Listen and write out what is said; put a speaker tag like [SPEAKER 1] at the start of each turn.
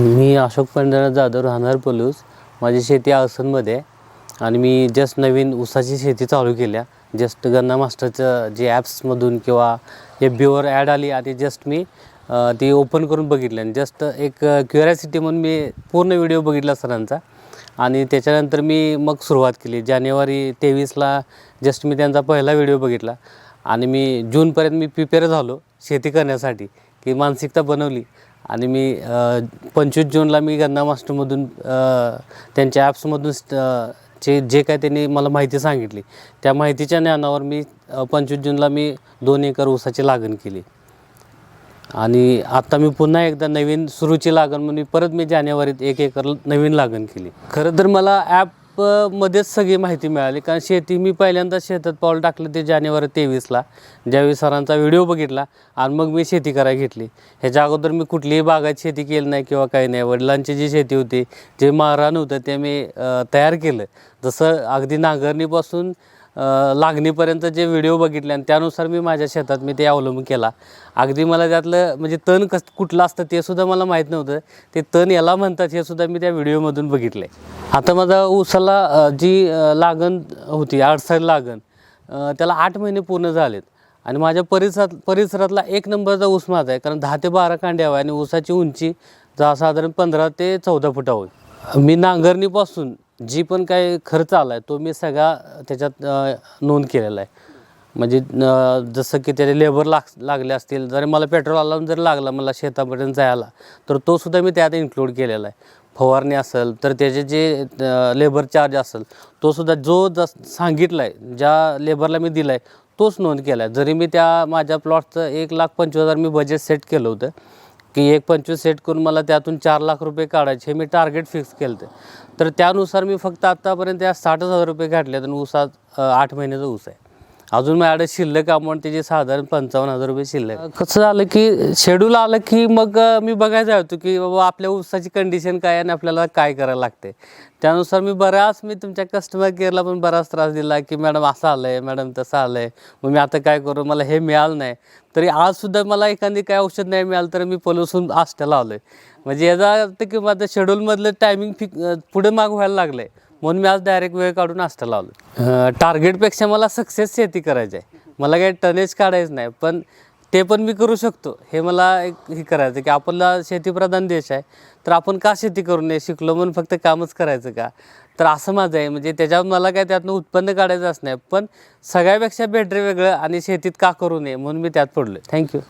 [SPEAKER 1] मी अशोक पंढरनाथ जाधव राहणार पलूस माझी शेती आसनमध्ये आहे. आणि मी जस्ट नवीन ऊसाची शेती चालू केल्या. जस्ट गन्ना मास्टरचं जे ॲप्समधून किंवा एफ बीवर ॲड आली आणि जस्ट मी ती ओपन करून बघितली. आणि जस्ट एक क्युरियासिटी म्हणून मी पूर्ण व्हिडिओ बघितला सरांचा. आणि त्याच्यानंतर मी मग सुरुवात केली. जानेवारी तेवीसला जस्ट मी त्यांचा पहिला व्हिडिओ बघितला. आणि मी जूनपर्यंत मी प्रिपेअर झालो शेती करण्यासाठी की मानसिकता बनवली. आणि मी पंचवीस जूनला मी गन्ना मास्टरमधून त्यांच्या ॲप्समधून जे जे काय त्यांनी मला माहिती सांगितली त्या माहितीच्या ज्ञानावर मी पंचवीस जूनला मी दोन एकर ऊसाची लागण केली. आणि आता मी पुन्हा एकदा नवीन सुरूची लागण म्हणून परत मी जानेवारीत एक एकर नवीन लागण केली. खरं तर मला ॲप मध्येच सगळी माहिती मिळाली. कारण शेती मी पहिल्यांदा शेतात पाऊल टाकलं ते जानेवारी तेवीसला. ज्यावेळी सरांचा व्हिडिओ बघितला आणि मग मी शेती करायला घेतली. ह्याच्या अगोदर मी कुठलीही बागायत शेती केली नाही किंवा काही नाही. वडिलांची जी शेती होती जे मारान होतं ते मी तयार केलं. जसं अगदी नांगरणीपासून लागणीपर्यंत जे व्हिडिओ बघितले आणि त्यानुसार मी माझ्या शेतात मी ते अवलंब केला. अगदी मला त्यातलं म्हणजे तण कस कुठलं असतं ते सुद्धा मला माहीत नव्हतं. ते तण याला म्हणतात हे सुद्धा मी त्या व्हिडिओमधून बघितलं. आहे आता माझा ऊसाला जी लागण होती अडसर लागण त्याला आठ महिने पूर्ण झालेत. आणि माझ्या परिसरात परिसरातला एक नंबरचा ऊस माझा आहे. कारण दहा ते बारा कांड्या हवा आणि ऊसाची उंची जा साधारण पंधरा ते चौदा फुटावर. मी नांगरणीपासून जी पण काही खर्च आला आहे तो मी सगळा त्याच्यात नोंद केलेला आहे. म्हणजे जसं की त्याचे लेबर लाग लागले असतील जरी मला पेट्रोल आला जर लागला मला शेतापर्यंत जायला तर तो सुद्धा मी त्यात इन्क्लूड केलेला आहे. फवारणी असेल तर त्याचे जे लेबर चार्ज असेल तो सुद्धा जो जस सांगितला आहे ज्या लेबरला मी दिला आहे तोच नोंद केला आहे जरी मी त्या माझ्या प्लॉटचं एक लाख पंचवीस हजार मी बजेट सेट केलं होतं की एक पंचवीस सेट करून मला त्यातून चार लाख रुपये काढायचे. हे मी टार्गेट फिक्स केलं होतं तर त्यानुसार मी फक्त आत्तापर्यंत या साठच हजार रुपये काढले आणि ऊसात आठ महिन्याचा ऊस आहे. अजून माझ्याकडे शिल्लक अमाऊंट त्याची साधारण पंचावन्न हजार रुपये शिल्लक. कसं झालं की शेड्यूल आलं की मग मी बघायचं होतो की बाबा आपल्या ऊसाची कंडिशन काय आहे आणि आपल्याला काय करायला लागते. त्यानुसार मी बराच मी तुमच्या कस्टमर केअरला पण बराच त्रास दिला की मॅडम असं आलं आहे मॅडम तसं आलं आहे मग मी आता काय करू मला हे मिळालं नाही. तरी आजसुद्धा मला एखादी काय औषध नाही मिळालं तर मी पलूसून आष्ट्याला आलो आहे म्हणजे याचा अर्थ की माझं शेड्यूलमधलं टायमिंग फिक पुढे माग व्हायला लागलं आहे म्हणून मी आज डायरेक्ट वेळ काढून आष्ट्याला लावलो. टार्गेटपेक्षा मला सक्सेस शेती करायची आहे. मला काही टनेज काढायचं नाही पण ते पण मी करू शकतो. हे मला एक हे करायचं की आपला शेतीप्रधान देश आहे तर आपण का शेती करू नये? शिकलो म्हणून फक्त कामच करायचं का? तर असं माझं आहे. म्हणजे त्याच्यावर मला काय त्यातनं उत्पन्न काढायचं असं नाही पण सगळ्यापेक्षा बेटर वेगळं आणि शेतीत का करू नये म्हणून मी त्यात पडलो थँक्यू